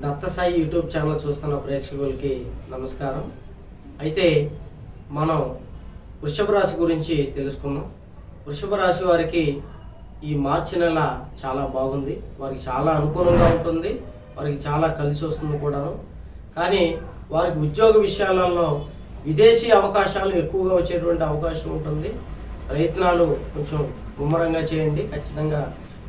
Dattasai YouTube channel చూస్తున్న ప్రేక్షకులకి నమస్కారం. అయితే మనం వృషభ రాశి గురించి తెలుసుకుందాం. వృషభ రాశి వారికి ఈ మార్చి నెల చాలా బాగుంది. వారికి చాలా అనుకూలంగా ఉంటుంది. వారికి చాలా కలిసి వస్తుంది కూడాను. కానీ వారికి ఉద్యోగ విషయాలలో విదేశీ అవకాశాలు ఎక్కువగా వచ్చేటువంటి అవకాశం ఉంటుంది. ప్రయత్నాలు కొంచెం ముమ్మరంగా చేయండి. ఖచ్చితంగా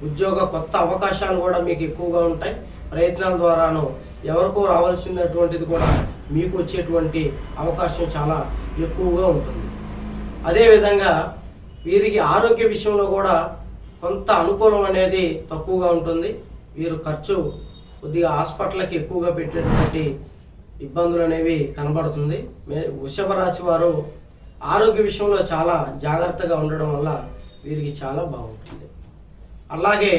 ఉద్యోగ కొత్త అవకాశాలు కూడా మీకు ఎక్కువగా ఉంటాయి. ప్రయత్నాల ద్వారాను ఎవరికో రావాల్సినటువంటిది కూడా మీకు వచ్చేటువంటి అవకాశం చాలా ఎక్కువగా ఉంటుంది. అదేవిధంగా వీరికి ఆరోగ్య విషయంలో కూడా కొంత అనుకూలం అనేది తక్కువగా ఉంటుంది. వీరు ఖర్చు కొద్దిగా హాస్పిటల్కి ఎక్కువగా పెట్టేటువంటి ఇబ్బందులు అనేవి కనబడుతుంది. మే వృషభ రాశి వారు ఆరోగ్య విషయంలో చాలా జాగ్రత్తగా ఉండడం వల్ల వీరికి చాలా బాగుంటుంది. అలాగే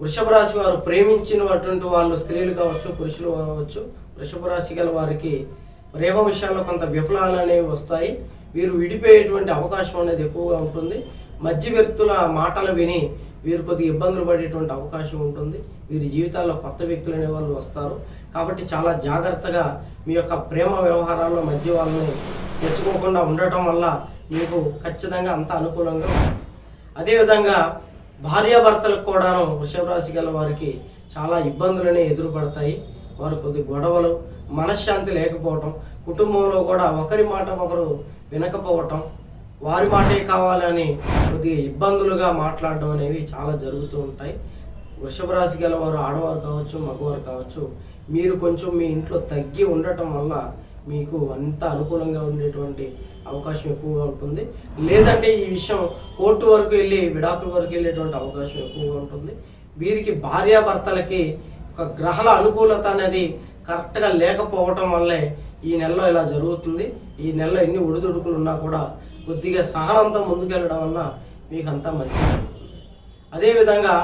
వృషభ రాశి వారు ప్రేమించినటువంటి వాళ్ళు స్త్రీలు కావచ్చు పురుషులు కావచ్చు వృషభ రాశి గల వారికి ప్రేమ విషయాల్లో కొంత విఫలాలు అనేవి వస్తాయి. వీరు విడిపోయేటువంటి అవకాశం అనేది ఎక్కువగా ఉంటుంది. మధ్య వ్యక్తుల మాటలు విని వీరు కొద్దిగా ఇబ్బందులు పడేటువంటి అవకాశం ఉంటుంది. వీరి జీవితాల్లో కొత్త వ్యక్తులు అనే వాళ్ళు వస్తారు. కాబట్టి చాలా జాగ్రత్తగా మీ యొక్క ప్రేమ వ్యవహారాల్లో మధ్య వాళ్ళని తెచ్చుకోకుండా ఉండటం వల్ల మీకు ఖచ్చితంగా అంత అనుకూలంగా ఉంటుంది. అదేవిధంగా భార్యాభర్తలకు కూడాను వృషభ రాశి గల వారికి చాలా ఇబ్బందులనే ఎదురుపడతాయి. వారు కొద్ది గొడవలు మనశ్శాంతి లేకపోవటం కుటుంబంలో కూడా ఒకరి మాట ఒకరు వినకపోవటం వారి మాటే కావాలని కొద్దిగా ఇబ్బందులుగా మాట్లాడడం అనేవి చాలా జరుగుతూ ఉంటాయి. వృషభ రాశి గల వారు ఆడవారు కావచ్చు మగవారు కావచ్చు మీరు కొంచెం మీ ఇంట్లో తగ్గి ఉండటం వల్ల మీకు అంత అనుకూలంగా ఉండేటువంటి అవకాశం ఎక్కువగా ఉంటుంది. లేదంటే ఈ విషయం కోర్టు వరకు వెళ్ళి విడాకుల వరకు వెళ్ళేటువంటి అవకాశం ఎక్కువగా ఉంటుంది. వీరికి భార్యాభర్తలకి ఒక గ్రహాల అనుకూలత అనేది కరెక్ట్గా లేకపోవటం వల్లే ఈ నెలలో ఇలా జరుగుతుంది. ఈ నెలలో ఎన్ని ఒడిదుడుకులు ఉన్నా కూడా కొద్దిగా సహనంతో ముందుకెళ్ళడం వల్ల మీకు అంతా మంచిది. అదేవిధంగా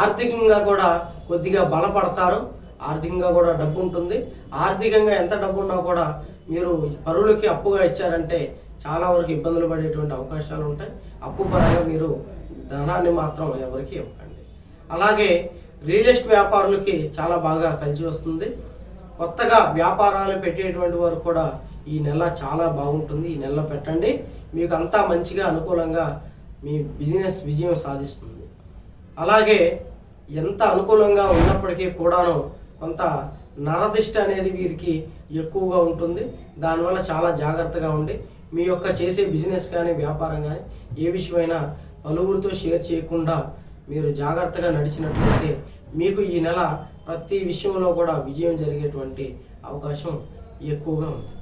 ఆర్థికంగా కూడా కొద్దిగా బలపడతారు. ఆర్థికంగా కూడా డబ్బు ఉంటుంది. ఆర్థికంగా ఎంత డబ్బు ఉన్నా కూడా మీరు పరులకి అప్పుగా ఇచ్చారంటే చాలా వరకు ఇబ్బందులు పడేటువంటి అవకాశాలు ఉంటాయి. అప్పు పరంగా మీరు ధనాన్ని మాత్రం ఎవరికి ఇవ్వకండి. అలాగే రియల్ ఎస్టేట్ వ్యాపారులకి చాలా బాగా కలిసి వస్తుంది. కొత్తగా వ్యాపారాలు పెట్టేటువంటి వారు కూడా ఈ నెల చాలా బాగుంటుంది. ఈ నెలలో పెట్టండి. మీకు అంతా మంచిగా అనుకూలంగా మీ బిజినెస్ విజయం సాధిస్తుంది. అలాగే ఎంత అనుకూలంగా ఉన్నప్పటికీ కూడాను కొంత నరదిష్ట అనేది వీరికి ఎక్కువగా ఉంటుంది. దానివల్ల చాలా జాగ్రత్తగా ఉండి మీ యొక్క చేసే బిజినెస్ కానీ వ్యాపారం కానీ ఏ విషయమైనా పలువురితో షేర్ చేయకుండా మీరు జాగ్రత్తగా నడిచినట్లయితే మీకు ఈ నెల ప్రతి విషయంలో కూడా విజయం జరిగేటువంటి అవకాశం ఎక్కువగా ఉంది